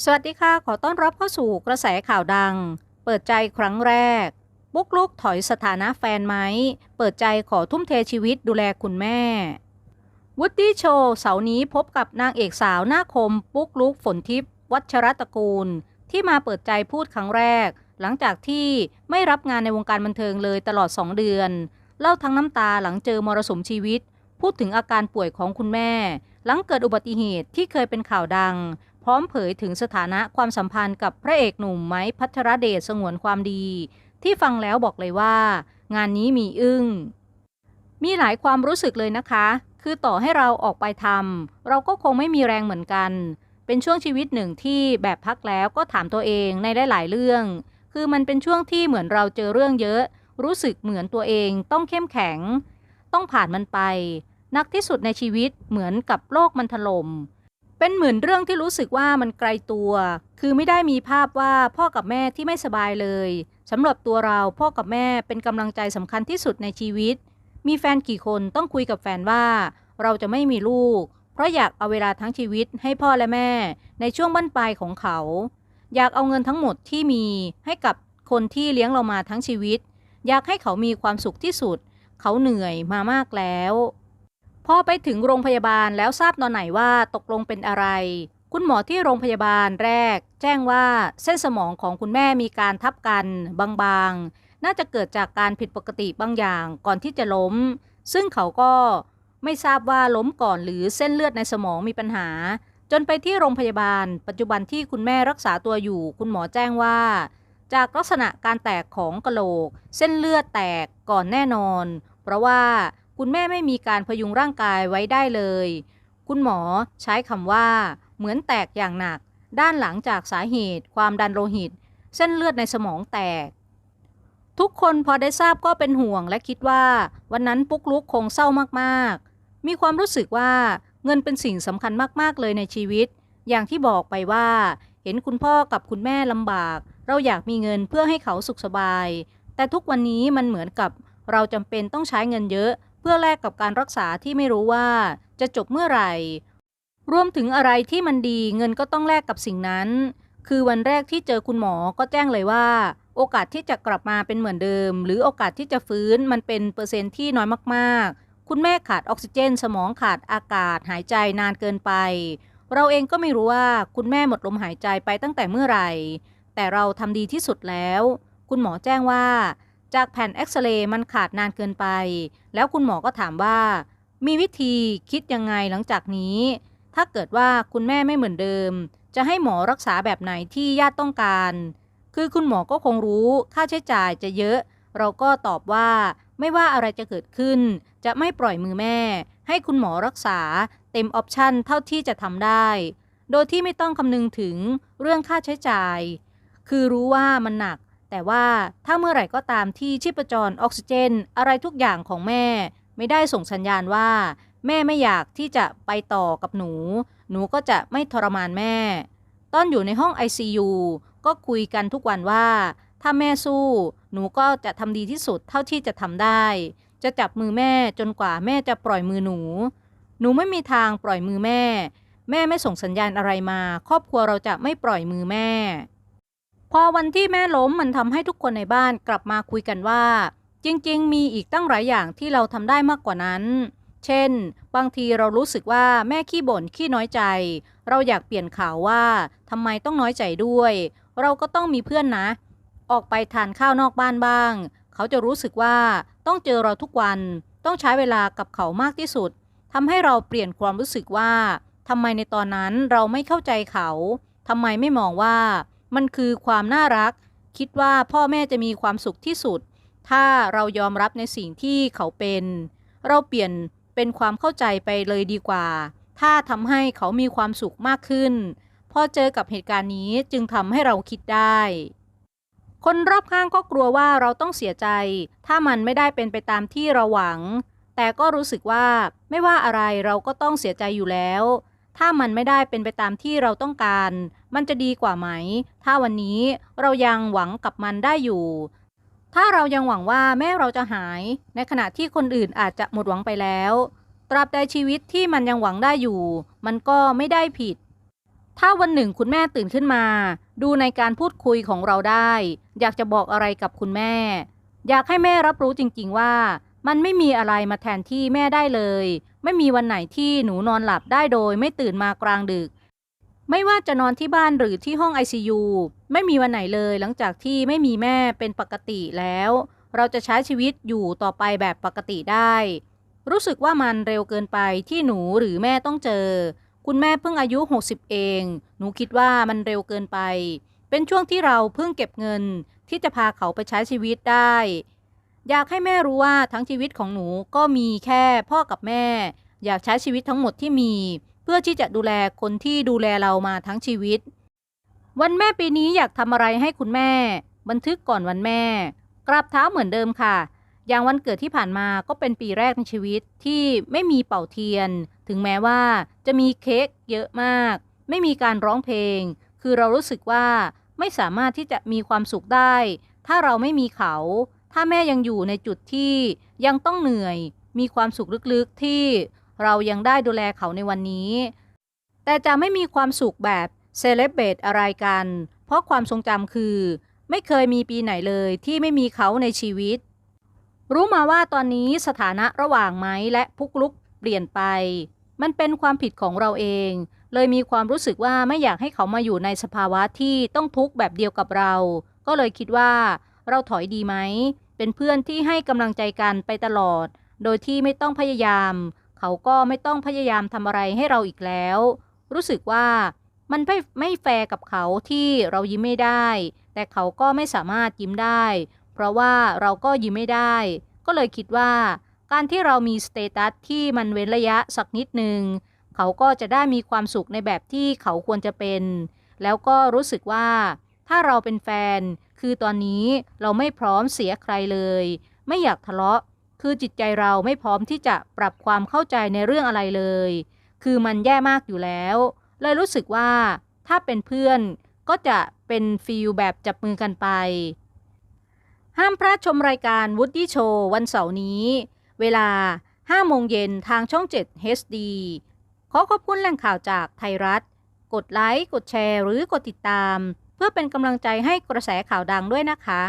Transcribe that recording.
สวัสดีค่ะ ขอต้อนรับเข้าสู่กระแสข่าวดัง เปิดใจครั้งแรกปุ๊กลุกถอยสถานะแฟนไหม เปิดใจขอทุ่มเทชีวิตดูแลคุณแม่วูดดี้โชว์เสาร์นี้พบกับนางเอกสาวหน้าคมปุ๊กลุกฝนทิพย์วัชรตระกูล ที่มาเปิดใจพูดครั้งแรก หลังจากที่ไม่รับงานในวงการบันเทิงเลยตลอด 2 เดือน เล่าทั้งน้ำตาหลังเจอมรสุมชีวิต พูดถึงอาการป่วยของคุณแม่ หลังเกิดอุบัติเหตุที่เคยเป็นข่าวดัง พร้อมเผยถึงสถานะความสัมพันธ์กับพระเอกหนุ่มไม้พัทรเดชสงวนความดี ที่ฟังแล้วบอกเลยว่า งานนี้มีอึ้ง มีหลายความรู้สึกเลยนะคะ คือต่อให้เราออกไปทำเราก็คงไม่มีแรงเหมือนกัน เป็นช่วงชีวิตหนึ่งที่แบบพักแล้วก็ถามตัวเองในหลายๆเรื่อง คือมันเป็นช่วงที่เหมือนเราเจอเรื่องเยอะ รู้สึกเหมือนตัวเองต้องเข้มแข็ง ต้องผ่านมันไป นักที่สุดในชีวิตเหมือนกับโลกมันถล่ม เป็นเหมือนเรื่องที่รู้สึกว่ามันไกลตัว คือไม่ได้มีภาพว่าพ่อกับแม่ที่ไม่สบายเลยสำหรับตัวเราพ่อกับแม่เป็นกำลังใจสำคัญที่สุดในชีวิต มีแฟนกี่คนต้องคุยกับแฟนว่า เราจะไม่มีลูก เพราะอยากเอาเวลาทั้งชีวิตให้พ่อและแม่ ในช่วงบั้นปลายของเขา อยากเอาเงินทั้งหมดที่มีให้กับคนที่เลี้ยงเรามาทั้งชีวิต อยากให้เขามีความสุขที่สุด เขาเหนื่อยมามากแล้ว พอไปถึงโรงพยาบาลแล้วทราบตอนไหนว่าตกลงเป็นอะไร คุณหมอที่โรงพยาบาลแรก แจ้งว่าเส้นสมองของคุณแม่มีการทับกันบางๆ น่าจะเกิดจากการผิดปกติบางอย่างก่อนที่จะล้ม ซึ่งเขาก็ไม่ทราบว่าล้มก่อนหรือเส้นเลือดในสมองมีปัญหา จนไปที่โรงพยาบาล ปัจจุบันที่คุณแม่รักษาตัวอยู่ คุณหมอแจ้งว่า จากลักษณะการแตกของกระโหลก เส้นเลือดแตกก่อนแน่นอน เพราะว่า คุณแม่ไม่มีการพยุงร่างกายไว้ได้เลย คุณหมอใช้คำว่า เหมือนแตกอย่างหนัก ด้านหลังจากสาเหตุ ความดันโลหิต เส้นเลือดในสมองแตก ทุกคนพอได้ทราบก็เป็นห่วงและคิดว่า วันนั้นปุ๊กลุกคงเศร้ามากๆ มีความรู้สึกว่าเงินเป็นสิ่งสำคัญมากๆเลยในชีวิต อย่างที่บอกไปว่า เห็นคุณพ่อกับคุณแม่ลำบาก เราอยากมีเงินเพื่อให้เขาสุขสบาย แต่ทุกวันนี้มันเหมือนกับเราจำเป็นต้องใช้เงินเยอะ เพื่อแลกกับการรักษาที่ไม่รู้ว่าจะจบเมื่อไหร่ รวมถึงอะไรที่มันดีเงินก็ต้องแลกกับสิ่งนั้น คือวันแรกที่เจอคุณหมอก็แจ้งเลยว่า โอกาสที่จะกลับมาเป็นเหมือนเดิม หรือโอกาสที่จะฟื้นมันเป็นเปอร์เซ็นต์ที่น้อยมากๆ คุณแม่ขาดออกซิเจน สมองขาดอากาศหายใจนานเกินไป เราเองก็ไม่รู้ว่าคุณแม่หมดลมหายใจไปตั้งแต่เมื่อไหร่ แต่เราทำดีที่สุดแล้ว คุณหมอแจ้งว่า จากแผ่นเอ็กซเรย์มันขาดนานเกินไป แล้วคุณหมอก็ถามว่า มีวิธีคิดยังไงหลังจากนี้ ถ้าเกิดว่าคุณแม่ไม่เหมือนเดิม จะให้หมอรักษาแบบไหนที่ญาติต้องการ คือคุณหมอก็คงรู้ค่าใช้จ่ายจะเยอะ เราก็ตอบว่าไม่ว่าอะไรจะเกิดขึ้น จะไม่ปล่อยมือแม่ ให้คุณหมอรักษาเต็มออปชันเท่าที่จะทำได้ โดยที่ไม่ต้องคำนึงถึงเรื่องค่าใช้จ่าย คือรู้ว่ามันหนัก แต่ว่าถ้าเมื่อไหร่ก็ตามที่ชีพจรออกซิเจน อะไรทุกอย่างของแม่ ไม่ได้ส่งสัญญาณว่า แม่ไม่อยากที่จะไปต่อกับหนู หนูก็จะไม่ทรมานแม่ ตอนอยู่ในห้อง ICU ก็คุยกันทุกวันว่า ถ้าแม่สู้ หนูก็จะทำดีที่สุดเท่าที่จะทำได้ จะจับมือแม่จนกว่าแม่จะปล่อยมือหนู หนูไม่มีทางปล่อยมือแม่ แม่ไม่ส่งสัญญาณอะไรมา ครอบครัวเราจะไม่ปล่อยมือแม่ พอวันที่แม่ล้มมันทำให้ทุกคนในบ้านกลับมาคุยกันว่า จริงๆ มีอีกตั้งหลายอย่างที่เราทำได้มากกว่านั้น เช่น บางทีเรารู้สึกว่าแม่ขี้บ่นขี้น้อยใจ เราอยากเปลี่ยนข่าวว่าทำไมต้องน้อยใจด้วย เราก็ต้องมีเพื่อนนะ ออกไปทานข้าวนอกบ้านบ้าง เขาจะรู้สึกว่าต้องเจอเราทุกวัน ต้องใช้เวลากับเขามากที่สุดทำให้เราเปลี่ยนความรู้สึกว่าทำไมในตอนนั้นเราไม่เข้าใจเขาทำไมไม่มองว่า มันคือความน่ารัก คิดว่าพ่อแม่จะมีความสุขที่สุด ถ้าเรายอมรับในสิ่งที่เขาเป็น เราเปลี่ยนเป็นความเข้าใจไปเลยดีกว่า ถ้าทำให้เขามีความสุขมากขึ้น พอเจอกับเหตุการณ์นี้จึงทำให้เราคิดได้ คนรอบข้างก็กลัวว่าเราต้องเสียใจ ถ้ามันไม่ได้เป็นไปตามที่เราหวัง แต่ก็รู้สึกว่าไม่ว่าอะไรเราก็ต้องเสียใจอยู่แล้ว ถ้ามันไม่ได้เป็นไปตามที่เราต้องการ มันจะดีกว่าไหม ถ้าวันนี้เรายังหวังกับมันได้อยู่ ถ้าเรายังหวังว่าแม่เราจะหาย ในขณะที่คนอื่นอาจจะหมดหวังไปแล้ว ตราบใดชีวิตที่มันยังหวังได้อยู่ มันก็ไม่ได้ผิด ถ้าวันหนึ่งคุณแม่ตื่นขึ้นมา ดูในการพูดคุยของเราได้ อยากจะบอกอะไรกับคุณแม่ อยากให้แม่รับรู้จริง ๆว่า มันไม่มีอะไรมาแทนที่แม่ได้เลย ไม่มีวันไหนที่หนูนอนหลับได้โดย ไม่ตื่นมากลางดึก ไม่ว่าจะนอนที่บ้านหรือที่ห้อง ICU ไม่มีวันไหนเลยหลังจากที่ไม่มีแม่เป็นปกติแล้ว เราจะใช้ชีวิตอยู่ต่อไปแบบปกติได้ รู้สึกว่ามันเร็วเกินไปที่หนูหรือแม่ต้องเจอ คุณแม่เพิ่งอายุ 60 เอง หนูคิดว่ามันเร็วเกินไป เป็นช่วงที่เราเพิ่งเก็บเงินที่จะพาเขาไปใช้ชีวิตได้ อยากให้แม่รู้ว่าทั้งชีวิตของหนูก็มีแค่พ่อกับแม่ อยากใช้ชีวิตทั้งหมดที่มี เพื่อที่จะดูแลคนที่ดูแลเรามาทั้งชีวิต วันแม่ปีนี้อยากทำอะไรให้คุณแม่ บันทึกก่อนวันแม่ กราบเท้าเหมือนเดิมค่ะ อย่างวันเกิดที่ผ่านมาก็เป็นปีแรกในชีวิตที่ไม่มีเป่าเทียน ถึงแม้ว่าจะมีเค้กเยอะมาก ไม่มีการร้องเพลง คือเรารู้สึกว่าไม่สามารถที่จะมีความสุขได้ ถ้าเราไม่มีเขา ถ้าแม่ยังอยู่ในจุดที่ยังต้องเหนื่อย มีความสุขลึกๆที่เรายังได้ดูแลเขาในวันนี้ แต่จะไม่มีความสุขแบบเซเลบเบตอะไรกัน เพราะความทรงจำคือ ไม่เคยมีปีไหนเลยที่ไม่มีเขาในชีวิต รู้มาว่าตอนนี้สถานะระหว่างไม้และพุกลุกเปลี่ยนไป มันเป็นความผิดของเราเอง เลยมีความรู้สึกว่าไม่อยากให้เขามาอยู่ในสภาวะที่ต้องทุกข์แบบเดียวกับเรา ก็เลยคิดว่าเราถอยดีไหม เป็นเพื่อนที่ให้กำลังใจกันไปตลอด โดยที่ไม่ต้องพยายาม เขาก็ไม่ต้องพยายามทำอะไรให้เราอีกแล้ว รู้สึกว่ามันไม่ไม่แฟร์กับเขาที่เรายิ้มไม่ได้ แต่เขาก็ไม่สามารถยิ้มได้ เพราะว่าเราก็ยิ้มไม่ได้ ก็เลยคิดว่า การที่เรามีสเตตัสที่มันเว้นระยะสักนิดหนึ่งเขาก็จะได้มีความสุขในแบบที่เขาควรจะเป็น แล้วก็รู้สึกว่า ถ้าเราเป็นแฟน คือตอนนี้เราไม่พร้อมเสียใครเลย ไม่อยากทะเลาะ คือจิตใจเราไม่พร้อมที่จะปรับความเข้าใจในเรื่องอะไรเลย คือมันแย่มากอยู่แล้วเลยรู้สึกว่าถ้าเป็นเพื่อนก็จะเป็นฟีลแบบจับมือกันไป ห้ามพลาดชมรายการ Woody Show วันเสาร์นี้ เวลา 5 โมงเย็นทางช่อง 7 HD ขอขอบคุณแหล่งข่าวจากไทยรัฐ กดไลค์ กดแชร์ หรือกดติดตาม พื่อเป็นกำลังใจให้กระแสข่าวดังด้วยนะคะ